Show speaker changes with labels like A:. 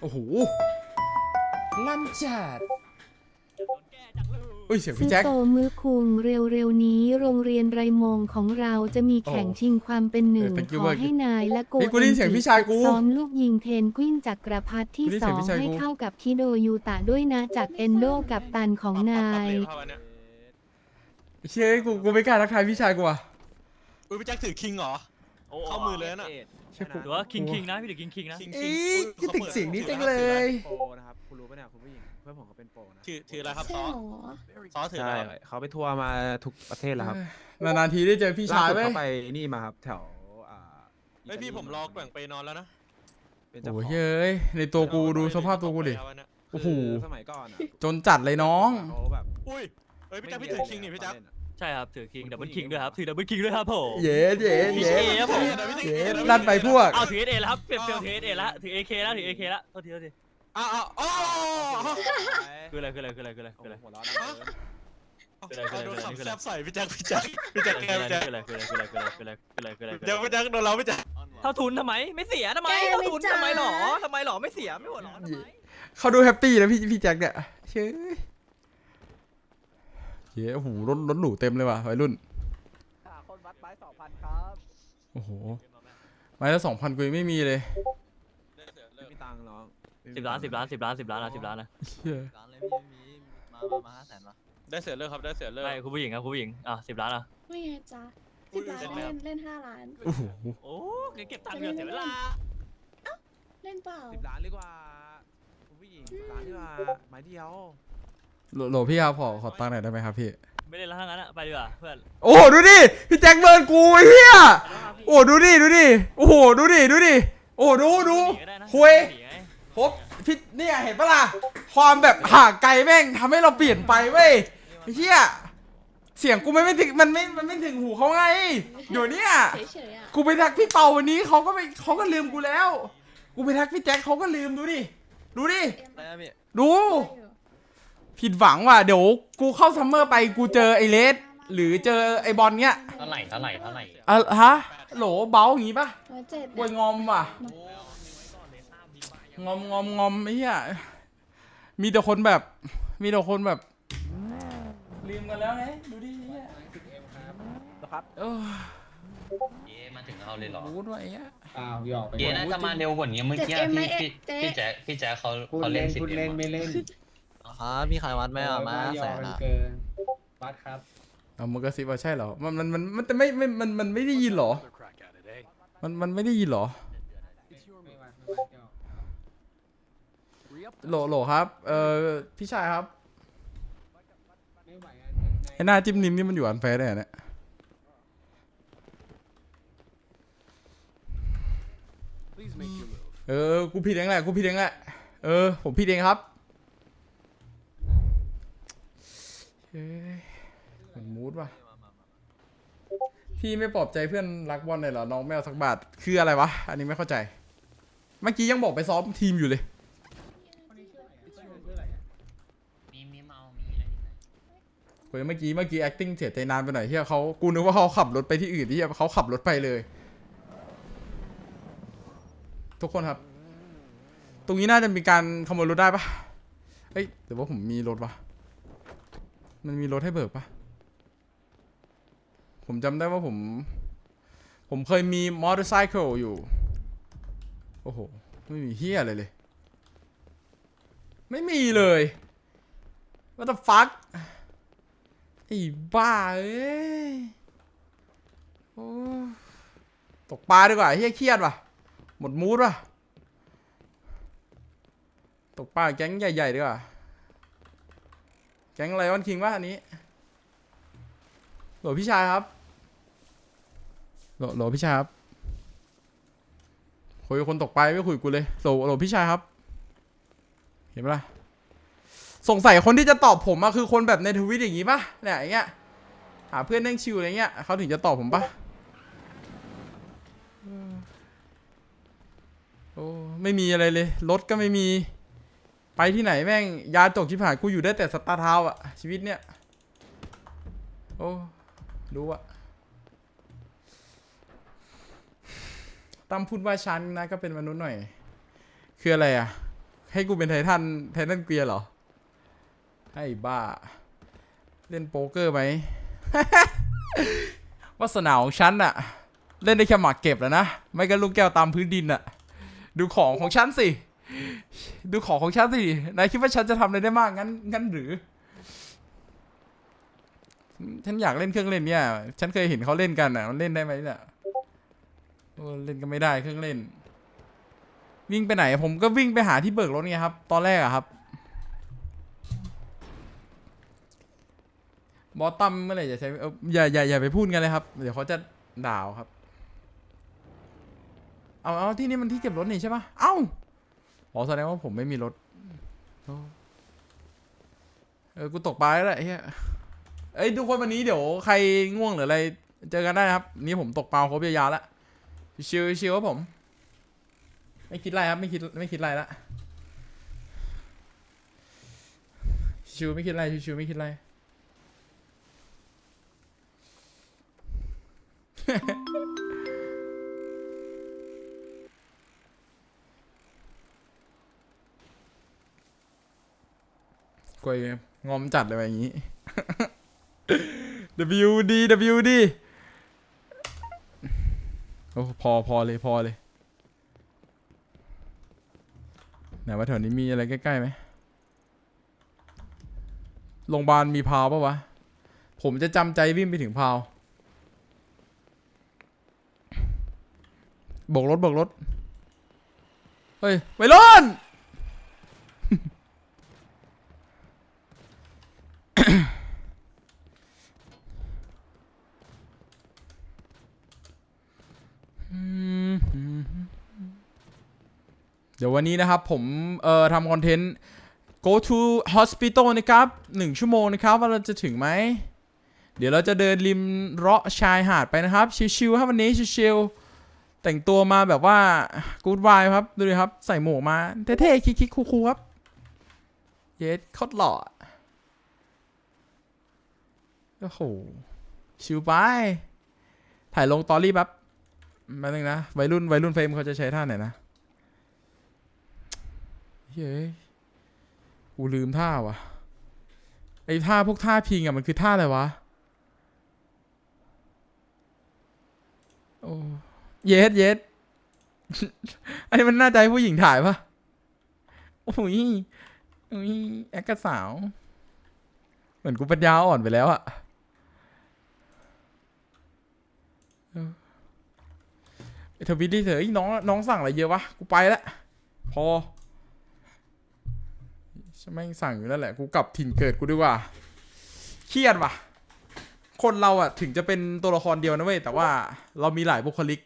A: โอ้โหลั่นจัดอุ้ยเสียง
B: ซื้
A: พี่
B: อ
A: แจ็ค
B: โตมือคุงเร็วๆนี้ โรงเรียนไรมงของเราจะมีแข่ง
A: โอ้
B: ชิงความเป็นหนึ่ง
A: เออ thank you
B: ขอ
A: มาก
B: ให้นายและโก
A: เฮ้ยกูได้ยินเสียงพี่ชายกู
B: ซ้อมลูกยิงเทนกวินจากกระพัดที่
A: กูได้ยิน
B: ส
A: เสี
B: อย
A: ง
B: ง
A: พี่ชาย
B: ให้
A: กู
B: เข้ากับคิโดยูตะด้วยนะจากเอนโดกับตันของนาย
A: เชี่ยกูกูไม่กล้าทักทายพี่ชายกูอะ
C: อุ้ยพี่แจ็คถือคิงเหรอเข้ามือเลยน่ะ
A: เชี่ยกู
D: หรือว่าคิงคิงนะพี่เด็กคิงคิงนะ
C: คิง
A: อี
C: คิง
A: คิดถึงเสียงนี้จังเลย
E: โปรนะครับคุณรู้ปะเนี่ยคุณผู้หญิงเพื่อนผมเขาเป็นโปรนะ
C: ถือถืออะไรครับ
F: ใช่
C: ซอ
F: เหรอ
C: ซอถือ
E: ใช่
C: อะไรครับ
E: เขาไปทัวร์มาทุกประเทศแล้วครับ
A: นานๆทีได้เจอพี่ชาย
E: ล่สุด
A: เว้ย
E: เขาไปนี่มาครับ แถวอ่า
C: เฮ้ยพี่ผมรอแกว่งไปนอนแล้วนะ
E: เป็นเจ้าข
A: โอ้
E: อยง
A: เฮ้ยในตัวกูดูสภาพตัวกูดิ โอ้โห
E: คือสมัยก่อนอะ
A: จนจัดเลยน้อง
E: เขาแบบ
C: อุ้ยเฮ้ยพี่แจ็คพี่ถือคิงนี่พี่แจ็ค
D: ใช่ครับถือคิงดับเบิลคิงด้วยครับถือดับเบิลคิงด้วยครับผม
A: เย้เย้เย้
D: เครับผม
A: เย้ลั่นไปพวก
D: เอาถือเอเอแล้วครับเปลี่ยนเปลี่ยนถือเอเอแล้วถือเอเคแล้วถือเอเคแล้วโทษทีโทษที
C: อ้าวอ้าวอ้าว
D: คืออะไรคืออะไรคืออะไรคืออะไร
E: โอ้
D: คืออะไร
E: โหหัวเร้อนนะเกิน
C: โดนขับแซบใส่พี่แจ็คพี่แจ็คพี่แจ็คแก
D: คือ
C: พี่แจ็ค
D: อะไรคืออะไรคืออะไรคืออะไรคืออะไรคืออะไรคืออะไร
C: เดี๋ยวพี่แจ็คโดนเราพี่แจ็ค
D: เท่าทุนทำไมไม่เสียทำไม
F: แก
D: เท่า
F: ไม่
D: ทุน
F: จ่าย
D: ทำไมหรอทำไมหรอไม่เสียไม่หัวร้อนทำไม
A: เขาดูแฮปปี้นะพี่พี่แจ็คเนี่ยเชื่อ เย้โอ้โหรถรถหรูเต็มเลยว่ะวัยรุ่น
E: คนวัดไม้สองพันครับ
A: โอ้โหไม้ละสองพันกูยังไม่มีเลย
E: ไม่มีตังค์น้อง
D: สิบล้านสิบล้านสิบล้านสิบล้านนะสิบล้านนะ
A: เชี่ย
G: ร้านเลยพี่ไม่มีมามามาห้าแสนละ
C: ได้เสือเลิกครับได้เสือเลิก
D: ใช่คุณผู้หญิงครับคุณผู้หญิงอะสิบล้านอะ
F: ไม่ไงจ๊ะ
C: อุ้
F: สิ
C: ย
F: บล้าน
C: เสร็จแล้ว
F: เล่นเล่นห้าล้าน
A: โอ้โห
D: โอ้เก็บตังค์เดี๋ยวเสียเวลา
F: เล่นเปล่า
E: สิบล้านดีกว่าคุณผู้หญิงสิบล้านดีกว่าไม้เดียว
A: โหลโหลพี่ครับขอขอตั้งค์หน่อยได้ไหมครับพี่
D: ไม่ได้แล้วทั้งนั้นอะไปดีกว่าเพื่อน
A: โอ้โหดูดิพี่แจ็คเบิร์นกูไอ้เฮียโอ้ดูดิดูดิโอ้โหดูดิดูดิโอ้ดูดู
D: หนีก็ได้นะ
A: คุย
D: หนีไง
A: พบพี่เนี่ยเห็นปะล่ะความแบบห่างไกลแม่งทำให้เราเปลี่ยนไปเว้ยไอ้เฮียเสียงกูไม่ไม่ถึงมันไม่มันไม่ถึงหูเขาไงเดี๋ยวเนี้ย
F: เฉยๆอะ
A: กูไปทักพี่เปาวันนี้เขาก็ไม่เขาก็ลืมกูแล้ว กูไปทักพี่แจ็คเขาก็ลืมดูดิ ดูดิ
G: ได้ไหมพี่
A: ดู ผิดหวังว่ะเดี๋ยวกูเข้าซัมเมอร์ไปกูเจอไอเลสหรือเจอไอบอลเนี้ย
G: เท่าไหร่เท่าไหร่เท่าไหร่
A: อะฮะโหลเบาอย่างงี้ปะ
F: ร้อยเจ็ด
A: กวยงอมว่ะ งอมงอมงอมไอ้เหี้ยมีแต่คนแบบ มีแต่คนแบบ ลืมกันแล้วไงดูดิเหี้ย
E: นะครับ
A: เออ
G: เย้มาถึงเอาเลยเหรอ
A: พูดว่าไอ้เหี้ย
H: อ้าวหยอกไป
G: เย้น่าจะมาเร็วกว่านี้เมื่อกี้พี่พี่พี่แจ๊คพี่แจ๊คเขา
H: พูด
G: เขาเล่
H: เล่
G: น
H: น
G: สิบ
H: พูด
G: เอ็
H: เล่น
G: ม
H: ไม่เล่น
G: ครับพี่ขายวัดไหมอะมา
H: หย
G: แส
H: อก
G: น
H: กัน
G: อะ
H: เกินวัดครับ
A: เอามันกระซิบว่าใช่เหรอ มันมันมันมันแต่ไม่ไม่มันมันไม่ได้ยินเหรอ มันมันไม่ได้ยินเหรอ
H: ไม่วัดไม่วัดหยอก
A: โหลโหลครับ เอ่อพี่ชายครับ
H: ไม่ไหวอะ
A: ไอ้หน้าจิ้มนิ้มนี่มันอยู่อันแฟร์ได้เหรอเนี่ยเออกูผิดเองแหละกูผิดเองแหละเออผมผิดเองครับ เฮ้ยเหมือนมูดว่ะ พี่ไม่ปลอบใจเพื่อนรักบอลเลยเหรอ น้องแมวสักบาท คืออะไรวะ อันนี้ไม่เข้าใจ เมื่อกี้ยังบอกไปซ้อมทีมอยู่เลย
G: มีมีเมา มีอะไรอีกไหม
A: เฮ้ยเมื่อกี้เมื่อกี้ acting เสียใจนานไปหน่อยที่เขากูนึกว่าเขาขับรถไปที่อื่นที่เขาขับรถไปเลย ทุกคนครับ ตรงนี้น่าจะมีการขโมยรถได้ปะเฮ้ยหรือว่าผมมีรถวะ มันมีรถให้เบิกปะผมจำได้ว่าผม ผมเคยมีมอเตอร์ไซค์อยู่ โอ้โห ไม่มีเฮียอะไรเลย ไม่มีเลย what the fuck ไอ้บ้าเอ้ยโอ้ตกปลาดีกว่าเฮียเครียดว่ะ หมดมูดว่ะ ตกปลาแก๊งใหญ่ๆดีกว่า แก๊งไลออนคิงวะอันนี้โหลพี่ชายครับโหลโหลพี่ชายครับคุยคนตกไปไม่คุยกูเลยโหลโหลพี่ชายครับ เห็นปะล่ะสงสัยคนที่จะตอบผมอะคือคนแบบในทวิตอย่างงี้ปะเนี่ยอย่างเงี้ยหาเพื่อนนั่งชิวอะไรเงี้ยเขาถึงจะตอบผมปะโอ้ไม่มีอะไรเลยรถก็ไม่มี ไปที่ไหนแม่ง ยาจกชิบหายกูอยู่ได้แต่สตาร์ทาวอะชีวิตเนี่ย โอ้ดูอะตั้มพูดว่าฉันนะก็เป็นมนุษย์หน่อย คืออะไรอะให้กูเป็นไททันไททันเกียร์เหรอ ให้บ้า เล่นโป๊กเกอร์ไหมวาสนาของฉันอะเล่นได้แค่หมากเก็บแล้วนะ ไม่ก็ลูกแก้วตามพื้นดินอะดูของของฉันสิ ดูของของฉันสิ นายคิดว่าฉันจะทำอะไรได้มากงั้นงั้นหรือ ฉันอยากเล่นเครื่องเล่นเนี่ย ฉันเคยเห็นเขาเล่นกันอะ มันเล่นได้ไหมเนี่ยเล่นก็ไม่ได้เครื่องเล่น วิ่งไปไหน ผมก็วิ่งไปหาที่เบิกรถไงครับ ตอนแรกอะครับ บอตัมเมื่อไหร่จะใช้เอ่ออย่าอย่าอย่าไปพูดกันเลยครับ เดี๋ยวเขาจะด่าเอาครับ เอาเอาที่นี่มันที่เก็บรถนี่ใช่ปะเอ้า อ๋อแสดงว่าผมไม่มีรถ เออ กูตกปลาแล้วไอ้เฮียเอ้ยทุกคนวันนี้เดี๋ยวใครง่วงหรืออะไร เจอกันได้ครับ นี่ผมตกปลาครบยาวๆแล้วชิวชิวครับผม ไม่คิดไรครับ ไม่คิดไม่คิดไรละชิวไม่คิดไรชิวไม่คิดไร กวยงอมจัดเลยอย่างนี้ WD WD โอ้พอพอเลยพอเลยไหนว่าแถวนี้มีอะไรใกล้ๆไหมโรงพยาบาลมีพาวปะวะ ผมจะจำใจวิ่งไปถึงพาวบกรถบกรถ เฮ้ยไปรุ่น เดี๋ยววันนี้นะครับผมเอ่อทำคอนเทนต์ go to hospital นะครับหนึ่งชั่วโมงนะครับว่าเราจะถึงไหม เดี๋ยวเราจะเดินริมเลาะชายหาดไปนะครับ ชิวๆครับวันนี้ชิวๆแต่งตัวมาแบบว่า good vibe ครับ ดูดิครับ ใส่หมวกมา เท่ๆคิกๆคูลๆครับ เย็ดโคตรหล่อโอ้โหชิวไป ถ่ายลงตอรี่แป๊บ แป๊บนึงนะวัยรุ่นวัยรุ่นเฟรมเขาจะใช้ท่าไหนนะเฮ้ยกูลืมท่าว่ะไอ้ท่าพวกท่าพิงอะมันคือท่าอะไรวะโอ้เยสเยสอันนี้มันน่าให้ผู้หญิงถ่ายปะโอ้ยโอ้ยแอคกระสาว เหมือนกูปัญญาอ่อนไปแล้วอะเออไอ้ ทวิตดิเถอะไอ้น้องน้องสั่งอะไรเยอะวะ กูไปละ พอฉันแม่งสั่งอยู่นั่นแหละ กูกลับถิ่นเกิดกูดีกว่า เครียดว่ะ คนเราอะถึงจะเป็นตัวละครเดียวนะเว้ย แต่ว่าเรามีหลายบุคลิก